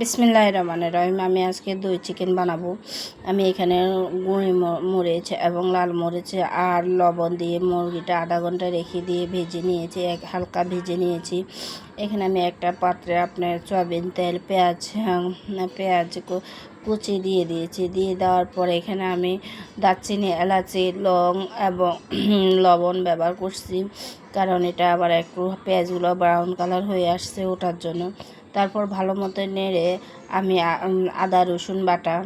বিসমিল্লাহ রহমান রহিম। আমি আজকে দই চিকেন বানাবো। আমি এখানে গুঁড়ি মরিচ এবং লাল মরিচ আর লবণ দিয়ে মুরগিটা আধা ঘণ্টা রেখে দিয়ে ভেজে নিয়েছি, এক হালকা ভেজে নিয়েছি। এখানে আমি একটা পাত্রে আপনার সয়াবিন তেল, পেঁয়াজ পেঁয়াজ কু- কুচি দিয়ে দিয়েছি। দিয়ে দেওয়ার পরে এখানে আমি দারচিনি, এলাচি, লং এবং লবণ ব্যবহার করছি। কারণ এটা আবার একটু পেঁয়াজগুলো ব্রাউন কালার হয়ে আসছে ওটার জন্য। তারপর ভালো মতো নেড়ে আমি আদা রসুন বাটা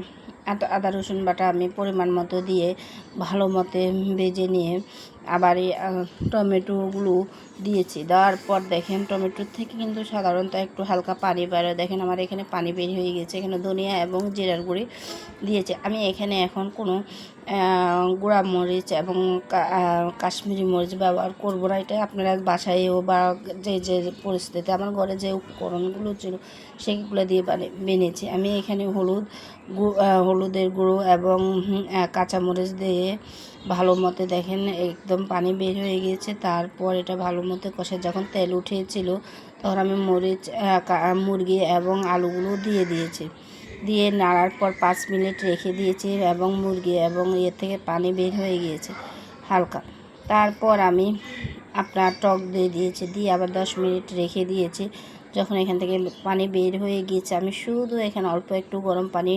আদা আদা, রসুন বাটা আমি পরিমাণ মতো দিয়ে ভালো মতে ভেজে নিয়ে আবার এই টমেটোগুলো দিয়েছি। দেওয়ার পর দেখেন টমেটোর থেকে কিন্তু সাধারণত একটু হালকা পানি বেরো দেখেন আমার এখানে পানি বের হয়ে গেছে। এখানে ধনিয়া এবং জিরার গুঁড়ি দিয়েছে। আমি এখানে এখন কোনো গুঁড়া মরিচ এবং কাশ্মীরি মরিচ ব্যবহার করব না। এটা আপনারা বাসায়ও বা যে যে পরিস্থিতিতে আমার ঘরে যে উপকরণগুলো ছিল, সেগুলো দিয়ে বানি- বেনেছি। আমি এখানে হলুদ হলুদের গুঁড়ো এবং কাঁচামরিচ দিয়ে ভালো মতো দেখেন, একদম পানি বের হয়ে গিয়েছে। তারপর এটা ভালো মতো কষে যখন তেল উঠেছিল তখন আমি মরিচ মুরগি এবং আলুগুলো দিয়ে দিয়েছি। দিয়ে নাড়ার পর পাঁচ মিনিট রেখে দিয়েছি এবং মুরগি এবং ইয়ে থেকে পানি বের হয়ে গিয়েছে হালকা। তারপর আমি আপনার টক দিয়ে দিয়েছে, দিয়ে আবার দশ মিনিট রেখে দিয়েছি। যখন এখান থেকে পানি বের হয়ে গিয়েছে, আমি শুধু এখানে অল্প একটু গরম পানি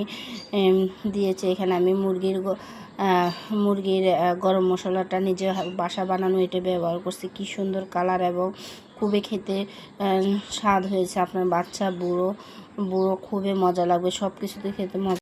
দিয়েছি। এখানে আমি মুরগির মুরগির গরম মশলাটা নিজে বাসা বানানো এটা ব্যবহার করছি। কি সুন্দর কালার এবং খুবই খেতে স্বাদ হয়েছে। আপনার বাচ্চা, বুড়ো বুড়ো খুবই মজা লাগবে। সব কিছুতে খেতে মজা